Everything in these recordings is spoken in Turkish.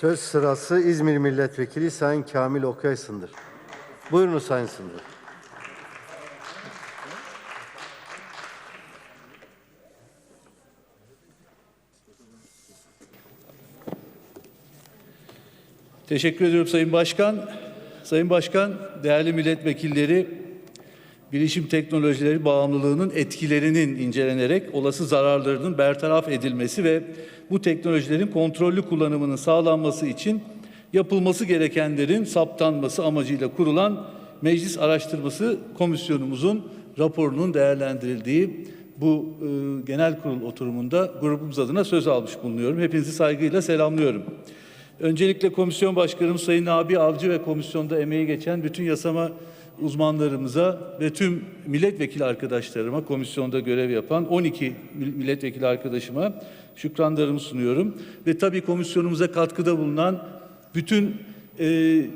Söz sırası İzmir Milletvekili Sayın Kamil Okaysın'dır. Buyurunuz Sayın Sındır. Teşekkür ediyorum Sayın Başkan. Sayın Başkan, değerli milletvekilleri, bilişim teknolojileri bağımlılığının etkilerinin incelenerek olası zararlarının bertaraf edilmesi ve bu teknolojilerin kontrollü kullanımının sağlanması için yapılması gerekenlerin saptanması amacıyla kurulan Meclis Araştırması Komisyonumuzun raporunun değerlendirildiği bu e, genel kurul oturumunda grubumuz adına söz almış bulunuyorum. Hepinizi saygıyla selamlıyorum. Öncelikle komisyon başkanım Sayın Abi Avcı ve komisyonda emeği geçen bütün yasama uzmanlarımıza ve tüm milletvekili arkadaşlarıma, komisyonda görev yapan 12 milletvekili arkadaşıma şükranlarımı sunuyorum. Ve tabii komisyonumuza katkıda bulunan bütün e, e,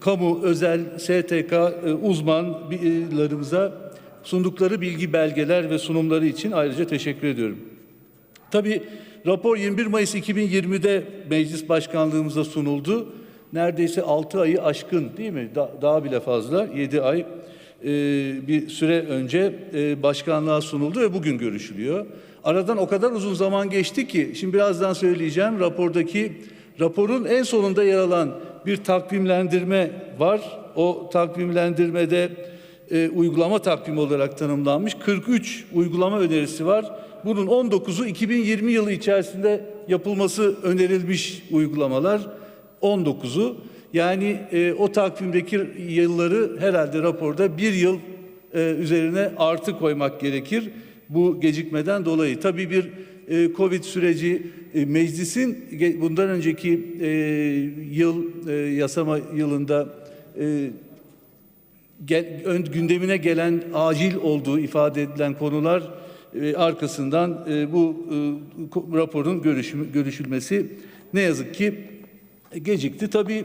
kamu, özel, STK e, uzmanlarımıza sundukları bilgi belgeler ve sunumları için ayrıca teşekkür ediyorum. Tabii rapor 21 Mayıs 2020'de meclis başkanlığımıza sunuldu. Neredeyse 6 ayı aşkın değil mi? Da- daha bile fazla 7 ay e, bir süre önce e, başkanlığa sunuldu ve bugün görüşülüyor. Aradan o kadar uzun zaman geçti ki şimdi birazdan söyleyeceğim rapordaki raporun en sonunda yer alan bir takvimlendirme var. O takvimlendirmede e, uygulama takvimi olarak tanımlanmış 43 uygulama önerisi var. Bunun 19'u 2020 yılı içerisinde yapılması önerilmiş uygulamalar. 19'u yani e, o takvimdeki yılları herhalde raporda bir yıl e, üzerine artı koymak gerekir bu gecikmeden dolayı. Tabii bir e, Covid süreci e, meclisin bundan önceki e, yıl e, yasama yılında e, gel, ön gündemine gelen acil olduğu ifade edilen konular e, arkasından e, bu e, raporun görüşüm, görüşülmesi ne yazık ki gecikti. Tabii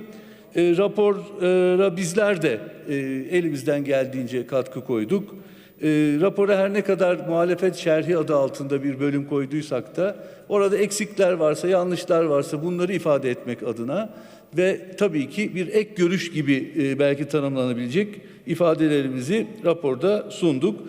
e, rapora bizler de e, elimizden geldiğince katkı koyduk. E, rapora her ne kadar muhalefet şerhi adı altında bir bölüm koyduysak da orada eksikler varsa, yanlışlar varsa bunları ifade etmek adına ve tabii ki bir ek görüş gibi e, belki tanımlanabilecek ifadelerimizi raporda sunduk.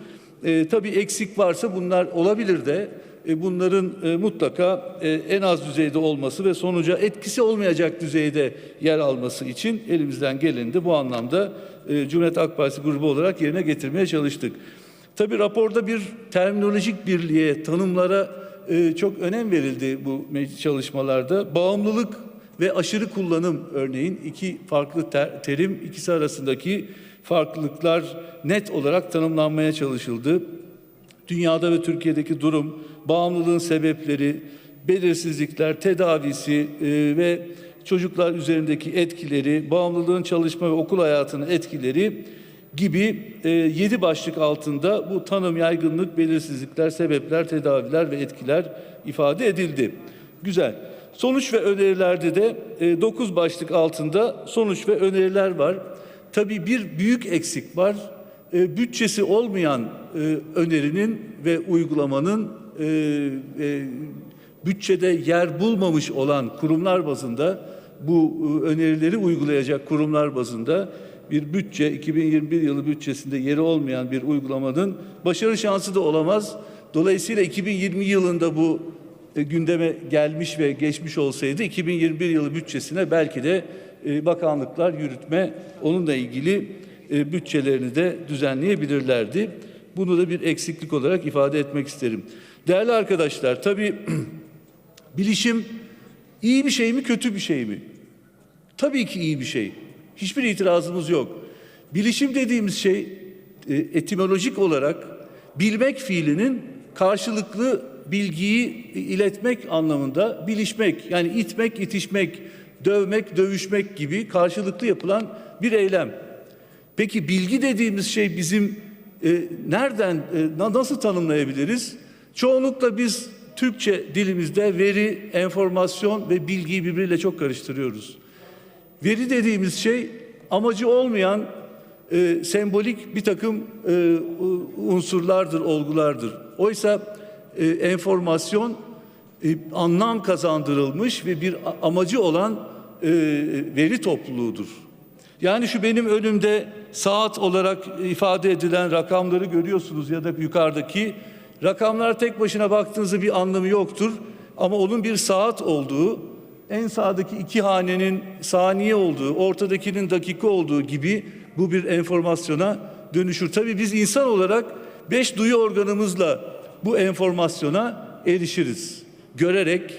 E, tabii eksik varsa bunlar olabilir de bunların e, mutlaka e, en az düzeyde olması ve sonuca etkisi olmayacak düzeyde yer alması için elimizden geleni de bu anlamda e, Cumhuriyet Halk Partisi grubu olarak yerine getirmeye çalıştık. Tabii raporda bir terminolojik birliğe, tanımlara e, çok önem verildi bu çalışmalarda. Bağımlılık ve aşırı kullanım örneğin iki farklı ter- terim ikisi arasındaki farklılıklar net olarak tanımlanmaya çalışıldı. Dünyada ve Türkiye'deki durum, bağımlılığın sebepleri, belirsizlikler, tedavisi e, ve çocuklar üzerindeki etkileri, bağımlılığın çalışma ve okul hayatının etkileri gibi e, yedi başlık altında bu tanım, yaygınlık, belirsizlikler, sebepler, tedaviler ve etkiler ifade edildi. Güzel. Sonuç ve önerilerde de e, dokuz başlık altında sonuç ve öneriler var. Tabii bir büyük eksik var. E, bütçesi olmayan e, önerinin ve uygulamanın e, bütçede yer bulmamış olan kurumlar bazında bu önerileri uygulayacak kurumlar bazında bir bütçe 2021 yılı bütçesinde yeri olmayan bir uygulamanın başarı şansı da olamaz. Dolayısıyla 2020 yılında bu gündeme gelmiş ve geçmiş olsaydı 2021 yılı bütçesine belki de bakanlıklar yürütme onunla ilgili e, bütçelerini de düzenleyebilirlerdi. Bunu da bir eksiklik olarak ifade etmek isterim. Değerli arkadaşlar, tabii bilişim iyi bir şey mi, kötü bir şey mi? Tabii ki iyi bir şey. Hiçbir itirazımız yok. Bilişim dediğimiz şey e, etimolojik olarak bilmek fiilinin karşılıklı bilgiyi iletmek anlamında bilişmek yani itmek, itişmek, dövmek, dövüşmek gibi karşılıklı yapılan bir eylem. Peki bilgi dediğimiz şey bizim e, nereden e, na- nasıl tanımlayabiliriz? Çoğunlukla biz Türkçe dilimizde veri, enformasyon ve bilgiyi birbiriyle çok karıştırıyoruz. Veri dediğimiz şey amacı olmayan e, sembolik bir takım e, unsurlardır, olgulardır. Oysa e, enformasyon e, anlam kazandırılmış ve bir amacı olan e, veri topluluğudur. Yani şu benim önümde saat olarak ifade edilen rakamları görüyorsunuz ya da yukarıdaki rakamlar tek başına baktığınızda bir anlamı yoktur. Ama onun bir saat olduğu, en sağdaki iki hanenin saniye olduğu, ortadakinin dakika olduğu gibi bu bir enformasyona dönüşür. Tabii biz insan olarak beş duyu organımızla bu enformasyona erişiriz. Görerek,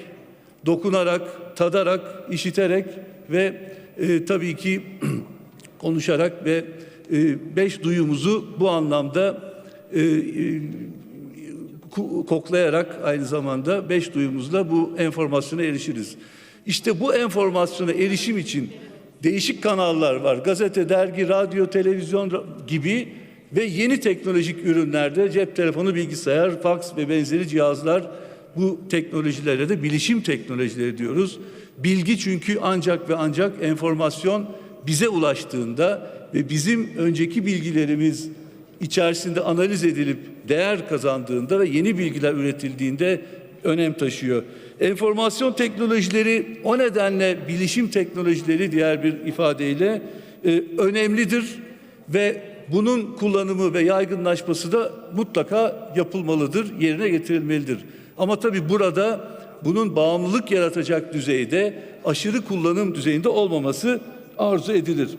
dokunarak, tadarak, işiterek ve e, tabii ki konuşarak ve e, beş duyumuzu bu anlamda e, e, koklayarak aynı zamanda beş duyumuzla bu enformasyona erişiriz. İşte bu enformasyona erişim için değişik kanallar var. Gazete, dergi, radyo, televizyon gibi ve yeni teknolojik ürünlerde cep telefonu, bilgisayar, faks ve benzeri cihazlar bu teknolojilere de bilişim teknolojileri diyoruz. Bilgi çünkü ancak ve ancak enformasyon bize ulaştığında ve bizim önceki bilgilerimiz içerisinde analiz edilip değer kazandığında ve yeni bilgiler üretildiğinde önem taşıyor. Enformasyon teknolojileri o nedenle bilişim teknolojileri diğer bir ifadeyle e, önemlidir ve bunun kullanımı ve yaygınlaşması da mutlaka yapılmalıdır, yerine getirilmelidir. Ama tabii burada bunun bağımlılık yaratacak düzeyde, aşırı kullanım düzeyinde olmaması arzu edilir.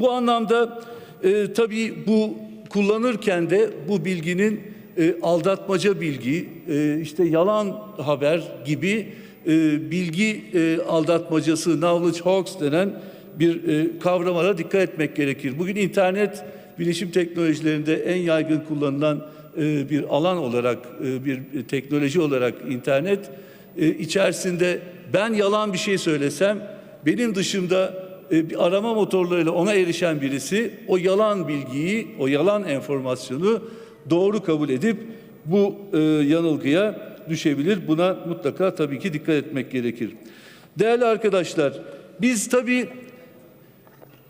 Bu anlamda e, tabii bu kullanırken de bu bilginin e, aldatmaca bilgi, e, işte yalan haber gibi e, bilgi e, aldatmacası, knowledge hoax denen bir e, kavramlara dikkat etmek gerekir. Bugün internet bilişim teknolojilerinde en yaygın kullanılan e, bir alan olarak, e, bir teknoloji olarak internet e, içerisinde ben yalan bir şey söylesem benim dışımda bir arama motorlarıyla ona erişen birisi o yalan bilgiyi, o yalan enformasyonu doğru kabul edip bu e, yanılgıya düşebilir. Buna mutlaka tabii ki dikkat etmek gerekir. Değerli arkadaşlar, biz tabii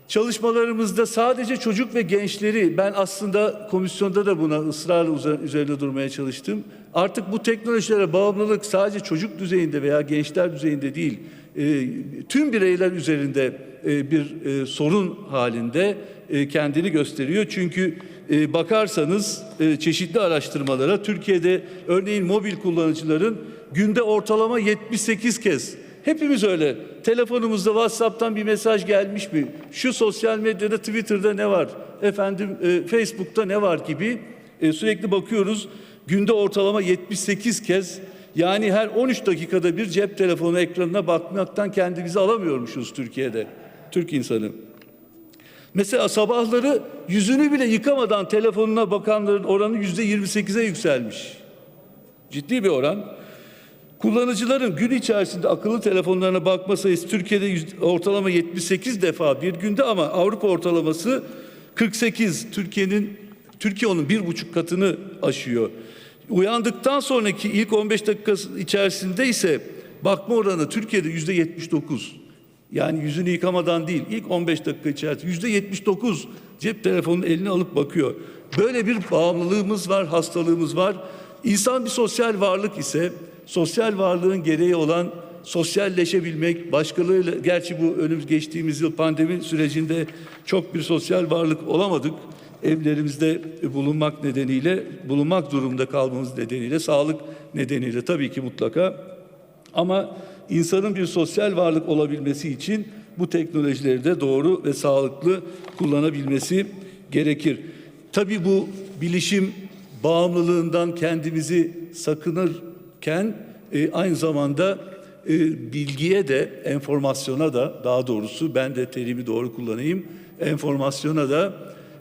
Çalışmalarımızda sadece çocuk ve gençleri ben aslında komisyonda da buna ısrarla üzerinde durmaya çalıştım. Artık bu teknolojilere bağımlılık sadece çocuk düzeyinde veya gençler düzeyinde değil, e, tüm bireyler üzerinde e, bir e, sorun halinde e, kendini gösteriyor. Çünkü bakarsanız çeşitli araştırmalara Türkiye'de örneğin mobil kullanıcıların günde ortalama 78 kez Hepimiz öyle. Telefonumuzda WhatsApp'tan bir mesaj gelmiş mi? Şu sosyal medyada Twitter'da ne var? Efendim Facebook'ta ne var gibi sürekli bakıyoruz. Günde ortalama 78 kez yani her 13 dakikada bir cep telefonu ekranına bakmaktan kendimizi alamıyormuşuz Türkiye'de. Türk insanı. Mesela sabahları yüzünü bile yıkamadan telefonuna bakanların oranı yüzde 28'e yükselmiş. Ciddi bir oran. Kullanıcıların gün içerisinde akıllı telefonlarına bakma sayısı Türkiye'de ortalama 78 defa bir günde ama Avrupa ortalaması 48. Türkiye'nin Türkiye onun bir buçuk katını aşıyor. Uyandıktan sonraki ilk 15 dakika içerisinde ise bakma oranı Türkiye'de yüzde 79. Yani yüzünü yıkamadan değil ilk 15 dakika içerisinde yüzde 79 cep telefonunu eline alıp bakıyor. Böyle bir bağımlılığımız var, hastalığımız var. İnsan bir sosyal varlık ise sosyal varlığın gereği olan sosyalleşebilmek, başkalarıyla gerçi bu önümüz geçtiğimiz yıl pandemi sürecinde çok bir sosyal varlık olamadık. Evlerimizde bulunmak nedeniyle, bulunmak durumunda kalmamız nedeniyle, sağlık nedeniyle tabii ki mutlaka ama insanın bir sosyal varlık olabilmesi için bu teknolojileri de doğru ve sağlıklı kullanabilmesi gerekir. Tabii bu bilişim bağımlılığından kendimizi sakınırken e, aynı zamanda e, bilgiye de enformasyona da daha doğrusu ben de terimi doğru kullanayım enformasyona da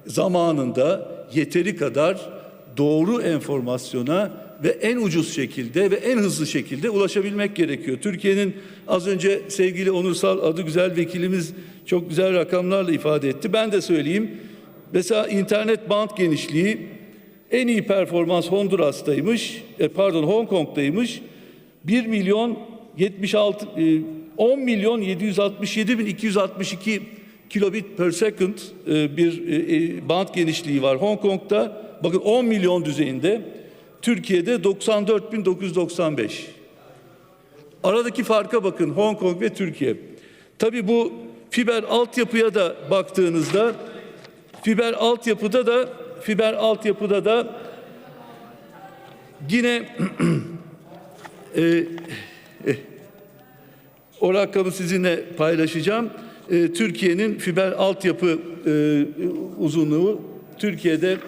zamanında yeteri kadar doğru enformasyona ve en ucuz şekilde ve en hızlı şekilde ulaşabilmek gerekiyor. Türkiye'nin az önce sevgili onursal adı güzel vekilimiz çok güzel rakamlarla ifade etti. Ben de söyleyeyim. Mesela internet band genişliği en iyi performans Honduras'taymış, e, pardon Hong Kong'daymış. 1 milyon 76 e, 10 milyon 767 bin 262 kilobit per second e, bir e, e, band genişliği var Hong Kong'da. Bakın 10 milyon düzeyinde. Türkiye'de 94.995. Aradaki farka bakın Hong Kong ve Türkiye. Tabii bu fiber altyapıya da baktığınızda fiber altyapıda da fiber altyapıda da yine e, eh, o rakamı sizinle paylaşacağım. E, Türkiye'nin fiber altyapı e, uzunluğu Türkiye'de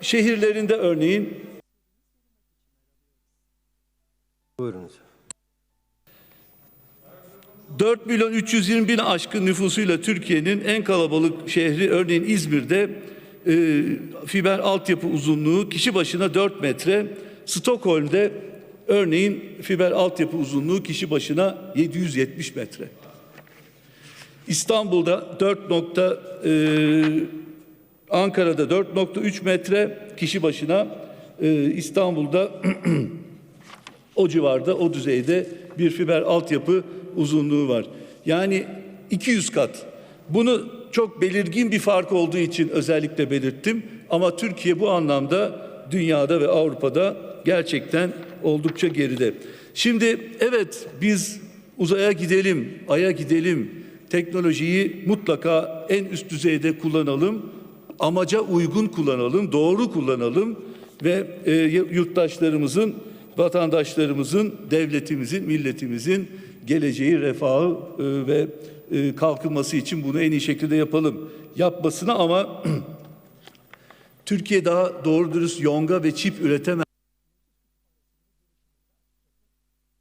şehirlerinde örneğin Buyurunuz. 4 milyon 320 bin aşkın nüfusuyla Türkiye'nin en kalabalık şehri örneğin İzmir'de e, fiber altyapı uzunluğu kişi başına 4 metre. Stockholm'de örneğin fiber altyapı uzunluğu kişi başına 770 metre. İstanbul'da 4 nokta, e, Ankara'da 4.3 metre kişi başına, e, İstanbul'da o civarda, o düzeyde bir fiber altyapı uzunluğu var. Yani 200 kat. Bunu çok belirgin bir fark olduğu için özellikle belirttim. Ama Türkiye bu anlamda dünyada ve Avrupa'da gerçekten oldukça geride. Şimdi evet biz uzaya gidelim, aya gidelim. Teknolojiyi mutlaka en üst düzeyde kullanalım. Amaca uygun kullanalım, doğru kullanalım ve e, yurttaşlarımızın vatandaşlarımızın, devletimizin, milletimizin geleceği, refahı e, ve e, kalkınması için bunu en iyi şekilde yapalım. Yapmasına ama Türkiye daha doğru dürüst yonga ve çip üretemez.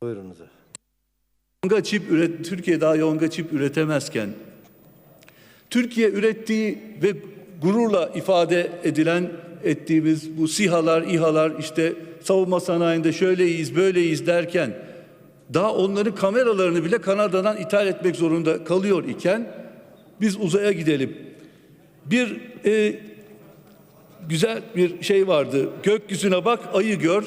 Buyurunuz efendim. Yonga çip üret Türkiye daha yonga çip üretemezken Türkiye ürettiği ve gururla ifade edilen ettiğimiz bu sihalar, İHA'lar işte savunma sanayinde şöyleyiz, böyleyiz derken daha onların kameralarını bile Kanada'dan ithal etmek zorunda kalıyor iken biz uzaya gidelim. Bir e, güzel bir şey vardı. Gökyüzüne bak, ayı gör.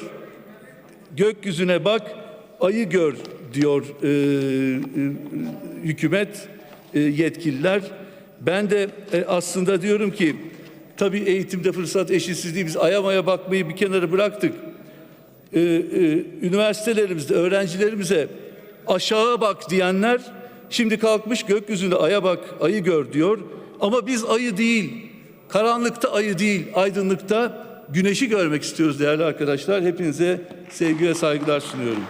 Gökyüzüne bak, ayı gör diyor e, e, hükümet e, yetkililer. Ben de e, aslında diyorum ki tabii eğitimde fırsat eşitsizliği biz ayamaya bakmayı bir kenara bıraktık. E, e, üniversitelerimizde öğrencilerimize aşağı bak diyenler şimdi kalkmış gökyüzünde aya bak, ayı gör diyor. Ama biz ayı değil, karanlıkta ayı değil, aydınlıkta güneşi görmek istiyoruz değerli arkadaşlar. Hepinize sevgi ve saygılar sunuyorum.